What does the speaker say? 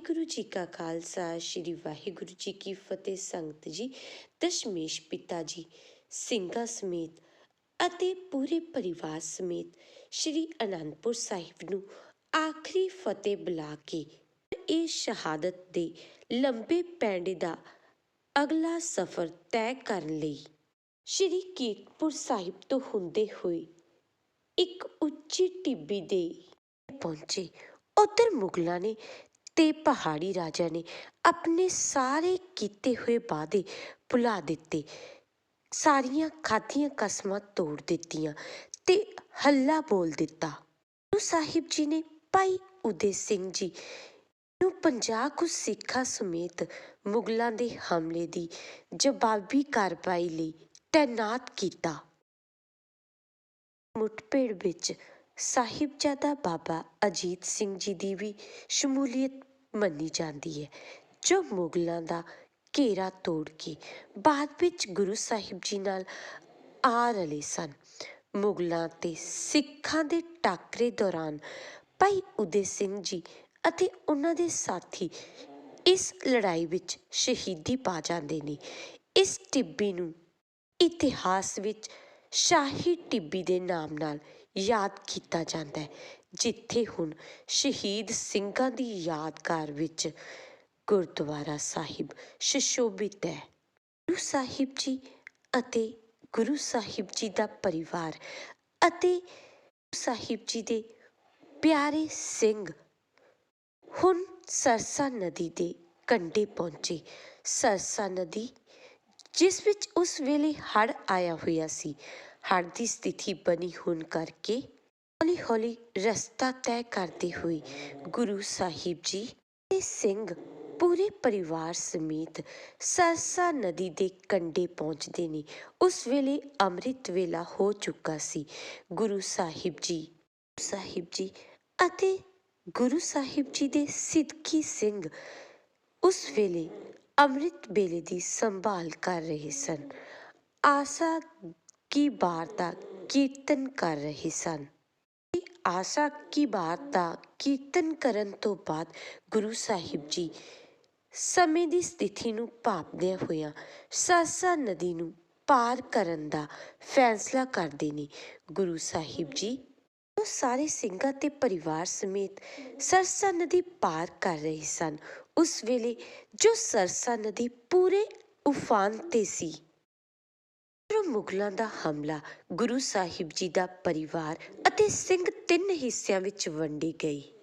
ਵਾਹਿਗੁਰੂ ਜੀ ਕਾ ਖਾਲਸਾ, ਸ੍ਰੀ ਵਾਹਿਗੁਰੂ ਜੀ ਕੀ ਫਤਿਹ ਸੰਗਤ ਜੀ, ਦਸ਼ਮੇਸ਼ ਪਿਤਾ ਜੀ, ਸਿੰਘਾਂ ਸਮੇਤ ਅਤੇ ਪੂਰੇ ਪਰਿਵਾਰ ਸਮੇਤ ਸ੍ਰੀ ਅਨੰਦਪੁਰ ਸਾਹਿਬ ਨੂੰ ਆਖਰੀ ਫਤਿਹ ਬੁਲਾ ਕੇ ਇਹ ਸ਼ਹਾਦਤ ਦੇ ਲੰਬੇ ਪੈਂਡੇ ਦਾ ਅਗਲਾ ਸਫ਼ਰ ਤੈਅ ਕਰਨ ਲਈ ਸ੍ਰੀ ਕੀਰਤਪੁਰ ਸਾਹਿਬ ਤੋਂ ਹੁੰਦੇ ਹੋਏ ਇੱਕ ਉੱਚੀ ਟਿੱਬੀ ਦੇ ਪਹੁੰਚੇ ਉਧਰ ਮੁਗਲਾਂ ਨੇ ਤੇ ਪਹਾੜੀ ਰਾਜਾ ਨੇ ਆਪਣੇ ਸਾਰੇ ਕੀਤੇ ਹੋਏ ਵਾਅਦੇ ਭੁਲਾ ਦਿੱਤੇ। ਸਾਰੀਆਂ ਖਾਧੀਆਂ ਕਸਮਾਂ ਤੋੜ ਦਿੱਤੀਆਂ ਤੇ ਹੱਲਾ ਬੋਲ ਦਿੱਤਾ। ਗੁਰੂ ਸਾਹਿਬ ਜੀ ਨੇ ਭਾਈ ਉਦੇ ਸਿੰਘ ਜੀ ਨੂੰ 50 ਕੁ ਸਿੱਖਾਂ ਸਮੇਤ ਮੁਗਲਾਂ ਦੇ ਹਮਲੇ ਦੀ ਜਵਾਬੀ ਕਾਰਵਾਈ ਲਈ ਤਾਇਨਾਤ ਕੀਤਾ। ਮੁੱਠਭੇੜ ਵਿੱਚ ਸਾਹਿਬਜ਼ਾਦਾ ਬਾਬਾ ਅਜੀਤ ਸਿੰਘ ਜੀ ਦੀ ਵੀ ਸ਼ਮੂਲੀਅਤ ਮੰਨੀ ਜਾਂਦੀ ਹੈ। ਜੋ ਮੁਗਲਾਂ ਦਾ ਘੇਰਾ ਤੋੜ ਕੇ ਬਾਅਦ ਵਿੱਚ ਗੁਰੂ ਸਾਹਿਬ ਜੀ ਨਾਲ ਆ ਰਲੇ ਸਨ। ਮੁਗਲਾਂ ਤੇ ਸਿੱਖਾਂ ਦੇ ਟਾਕਰੇ ਦੌਰਾਨ ਭਾਈ ਉਦੇ ਸਿੰਘ ਜੀ ਅਤੇ ਉਹਨਾਂ ਦੇ ਸਾਥੀ ਇਸ ਲੜਾਈ ਵਿੱਚ ਸ਼ਹੀਦੀ ਪਾ ਜਾਂਦੇ ਨੇ। ਇਸ ਟਿੱਬੀ ਨੂੰ ਇਤਿਹਾਸ ਵਿੱਚ ਸ਼ਾਹੀ ਟਿੱਬੀ ਦੇ ਨਾਮ ਨਾਲ ਯਾਦ ਕੀਤਾ ਜਾਂਦਾ ਹੈ, ਜਿੱਥੇ ਹੁਣ ਸ਼ਹੀਦ ਸਿੰਘਾਂ ਦੀ ਯਾਦਗਾਰ ਵਿੱਚ ਗੁਰਦੁਆਰਾ ਸਾਹਿਬ ਸ਼ਸ਼ੋਭਿਤ ਹੈ। ਗੁਰੂ ਸਾਹਿਬ ਜੀ ਅਤੇ ਗੁਰੂ ਸਾਹਿਬ ਜੀ ਦਾ ਪਰਿਵਾਰ ਅਤੇ ਸਾਹਿਬ ਜੀ ਦੇ ਪਿਆਰੇ ਸਿੰਘ ਹੁਣ ਸਰਸਾ ਨਦੀ ਦੇ ਕੰਢੇ ਪਹੁੰਚੇ। ਸਰਸਾ ਨਦੀ ਜਿਸ ਵਿੱਚ ਉਸ ਵੇਲੇ ਹੜ ਆਇਆ ਹੋਇਆ ਸੀ। ਹੜ੍ਹ ਦੀ ਸਥਿਤੀ ਬਣੀ ਹੋਣ ਕਰਕੇ ਹੌਲੀ ਹੌਲੀ ਰਸਤਾ ਤੈਅ ਕਰਦੇ ਹੋਏ ਗੁਰੂ ਸਾਹਿਬ ਜੀ ਤੇ ਸਿੰਘ ਪੂਰੇ ਪਰਿਵਾਰ ਸਮੇਤ ਸਰਸਾ ਨਦੀ ਦੇ ਕੰਢੇ ਪਹੁੰਚਦੇ ਨੇ। ਉਸ ਵੇਲੇ ਅੰਮ੍ਰਿਤ ਵੇਲਾ ਹੋ ਚੁੱਕਾ ਸੀ। ਗੁਰੂ ਸਾਹਿਬ ਜੀ ਸਾਹਿਬ ਜੀ ਅਤੇ ਗੁਰੂ ਸਾਹਿਬ ਜੀ ਦੇ ਸਿੱਧਕੀ ਸਿੰਘ ਉਸ ਵੇਲੇ ਅੰਮ੍ਰਿਤ ਵੇਲੇ ਦੀ ਸੰਭਾਲ ਕਰ ਰਹੇ ਸਨ। ਆਸਾ ਕੀ ਬਾਤ ਦਾ ਕੀਰਤਨ ਕਰ ਰਹੇ ਸਨ। ਆਸਾ ਕੀ ਬਾਤ ਦਾ ਕੀਰਤਨ ਕਰਨ ਤੋਂ ਬਾਅਦ ਗੁਰੂ ਸਾਹਿਬ ਜੀ ਸਮੇਂ ਦੀ ਸਥਿਤੀ ਨੂੰ ਭਾਪਦਿਆਂ ਹੋਇਆਂ ਸਾਸਾ ਨਦੀ ਨੂੰ ਪਾਰ ਕਰਨ ਦਾ ਫੈਸਲਾ ਕਰਦੇ ਨੇ। ਗੁਰੂ ਸਾਹਿਬ ਜੀ ਉਹ ਸਾਰੇ ਸਿੰਘਾਂ ਤੇ ਪਰਿਵਾਰ ਸਮੇਤ ਸਰਸਾ ਨਦੀ ਪਾਰ ਕਰ ਰਹੇ ਸਨ। ਉਸ ਵੇਲੇ ਜੋ ਸਰਸਾ ਨਦੀ ਪੂਰੇ ਉਫਾਨ ਤੇ ਸੀ। ਮੁਗਲਾਂ ਦਾ ਹਮਲਾ, ਗੁਰੂ ਸਾਹਿਬ ਜੀ ਦਾ ਪਰਿਵਾਰ ਅਤੇ ਸਿੰਘ ਤਿੰਨ ਹਿੱਸਿਆਂ ਵਿੱਚ ਵੰਡੀ ਗਈ।